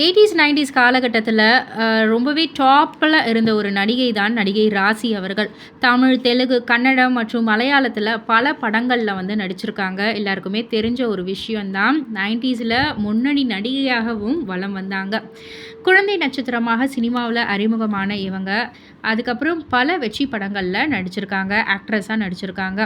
Eighties nineties காலகட்டத்தில் ரொம்பவே டாப்பில் இருந்த ஒரு நடிகை தான் நடிகை ராசி அவர்கள். தமிழ் தெலுங்கு கன்னடம் மற்றும் மலையாளத்தில் பல படங்களில் வந்து நடிச்சிருக்காங்க. எல்லாருக்குமே தெரிஞ்ச ஒரு விஷயம்தான். நைன்டிஸில் முன்னணி நடிகையாகவும் வலம் வந்தாங்க. குழந்தை நட்சத்திரமாக சினிமாவில் அறிமுகமான இவங்க. அதுக்கப்புறம் பல வெற்றி படங்களில் நடிச்சிருக்காங்க ஆக்ட்ரஸாக நடிச்சிருக்காங்க.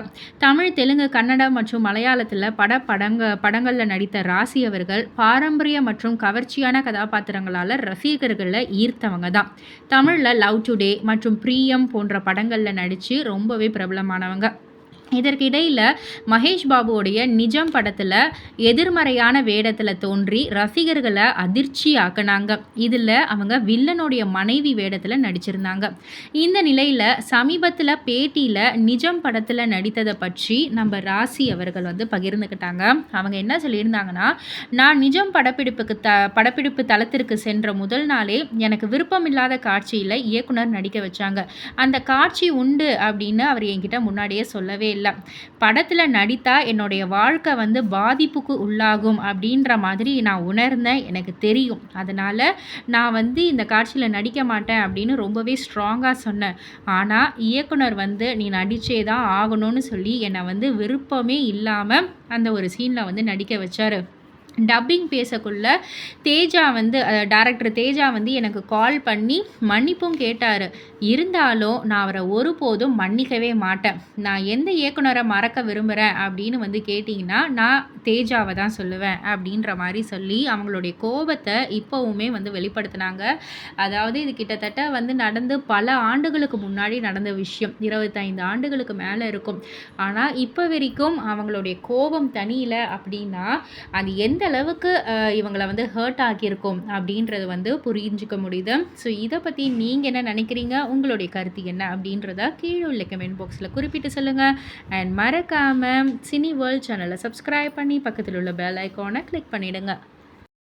தமிழ் தெலுங்கு கன்னடம் மற்றும் மலையாளத்தில் பட படங்க படங்களில் நடித்த ராசி அவர்கள் பாரம்பரிய மற்றும் கவர்ச்சியான கதாபாத்திரங்களால் ரசிகர்களை ஈர்த்தவங்க தான். தமிழில் லவ் டுடே மற்றும் பிரியம் போன்ற படங்களில் நடித்து ரொம்பவே பிரபலமானவங்க. இதற்கிடையில் மகேஷ் பாபுவோடைய நிஜம் படத்தில் எதிர்மறையான வேடத்தில் தோன்றி ரசிகர்களை அதிர்ச்சி ஆக்கினாங்க இதில் அவங்க வில்லனுடைய மனைவி வேடத்தில் நடிச்சிருந்தாங்க. இந்த நிலையில் சமீபத்தில் பேட்டியில் நிஜம் படத்தில் நடித்ததை பற்றி நம்ம ராசி அவர்கள் வந்து பகிர்ந்துக்கிட்டாங்க அவங்க என்ன சொல்லியிருந்தாங்கன்னா நான் நிஜம் படப்பிடிப்புக்கு த படப்பிடிப்பு தளத்திற்கு சென்ற முதல் நாளே எனக்கு விருப்பமில்லாத காட்சியில் இயக்குனர் நடிக்க வச்சாங்க. அந்த காட்சி உண்டு அப்படின்னு அவர் என்கிட்ட முன்னாடியே சொல்லவே இல்லை. படத்தில் நடித்தா என்னுடைய வாழ்க்கை வந்து பாதிப்புக்கு உள்ளாகும் அப்படின்ற மாதிரி நான் உணர்ந்தேன். எனக்கு தெரியும். அதனால் நான் வந்து இந்த காட்சியில் நடிக்க மாட்டேன் அப்படின்னு ரொம்பவே ஸ்ட்ராங்காக சொன்னேன். ஆனால் இயக்குனர் வந்து நீ நடித்தே தான் ஆகணும்னு சொல்லி என்னை வந்து விருப்பமே இல்லாமல் அந்த ஒரு சீனில் வந்து நடிக்க வச்சார். டப்பிங் பேசக்குள்ள தேஜா வந்து டேரக்டர் தேஜா வந்து எனக்கு கால் பண்ணி மன்னிப்பும் கேட்டார். இருந்தாலும் நான் அவரை ஒருபோதும் மன்னிக்கவே மாட்டேன். நான் எந்த இயக்குனரை மறக்க விரும்புகிறேன் அப்படின்னு வந்து கேட்டிங்கன்னா நான் தேஜாவை தான் சொல்லுவேன் அப்படின்ற மாதிரி சொல்லி அவங்களுடைய கோபத்தை இப்போவுமே வந்து வெளிப்படுத்தினாங்க. அதாவது இது கிட்டத்தட்ட வந்து நடந்து பல ஆண்டுகளுக்கு முன்னாடி நடந்த விஷயம். இருபத்தைந்து ஆண்டுகளுக்கு மேலே இருக்கும். ஆனால் இப்போ வரைக்கும் அவங்களுடைய கோபம் தனியில் அப்படின்னா அது எந்த அளவுக்கு இவங்களை வந்து ஹர்ட் ஆகியிருக்கும் அப்படின்றது வந்து புரிஞ்சிக்க முடியுது. ஸோ இதை பற்றி நீங்கள் என்ன நினைக்கிறீங்க? உங்களுடைய கருத்து என்ன அப்படின்றத கீழே உள்ள கமெண்ட் பாக்ஸில் குறிப்பிட்டு சொல்லுங்கள் அண்ட் மறக்காமல் சினி வேர்ல்ட் சேனலை சப்ஸ்கிரைப் பண்ணி பக்கத்தில் உள்ள பெல் ஐக்கானை கிளிக் பண்ணிவிடுங்க